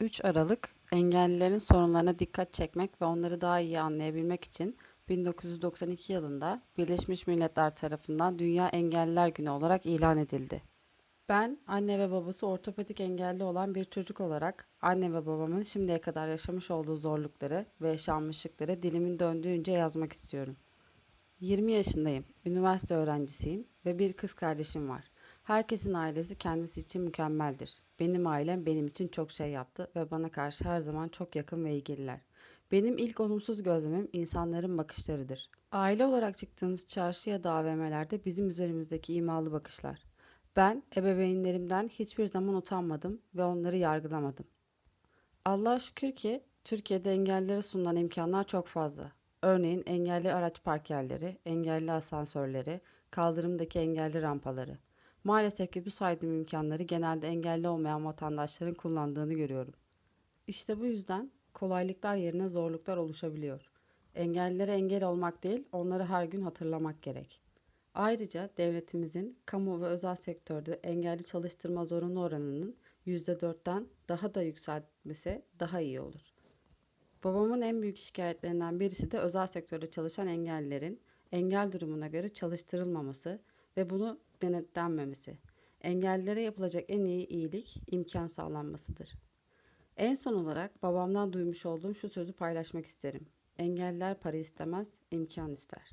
3 Aralık engellilerin sorunlarına dikkat çekmek ve onları daha iyi anlayabilmek için 1992 yılında Birleşmiş Milletler tarafından Dünya Engelliler Günü olarak ilan edildi. Ben anne ve babası ortopedik engelli olan bir çocuk olarak anne ve babamın şimdiye kadar yaşamış olduğu zorlukları ve yaşanmışlıkları dilimin döndüğünce yazmak istiyorum. 20 yaşındayım, üniversite öğrencisiyim ve bir kız kardeşim var. Herkesin ailesi kendisi için mükemmeldir. Benim ailem benim için çok şey yaptı ve bana karşı her zaman çok yakın ve ilgililer. Benim ilk olumsuz gözlemim insanların bakışlarıdır. Aile olarak çıktığımız çarşı ya da AVM'lerde bizim üzerimizdeki imalı bakışlar. Ben ebeveynlerimden hiçbir zaman utanmadım ve onları yargılamadım. Allah'a şükür ki Türkiye'de engellilere sunulan imkanlar çok fazla. Örneğin engelli araç park yerleri, engelli asansörleri, kaldırımdaki engelli rampaları. Maalesef ki bu saydığım imkanları genelde engelli olmayan vatandaşların kullandığını görüyorum. İşte bu yüzden kolaylıklar yerine zorluklar oluşabiliyor. Engellilere engel olmak değil, onları her gün hatırlamak gerek. Ayrıca devletimizin kamu ve özel sektörde engelli çalıştırma zorunlu oranının %4'ten daha da yükseltmesi daha iyi olur. Babamın en büyük şikayetlerinden birisi de özel sektörde çalışan engellilerin engel durumuna göre çalıştırılmaması ve bunu denetlenmemesi. Engellilere yapılacak en iyi iyilik imkan sağlanmasıdır. En son olarak babamdan duymuş olduğum şu sözü paylaşmak isterim. Engelliler para istemez, imkan ister.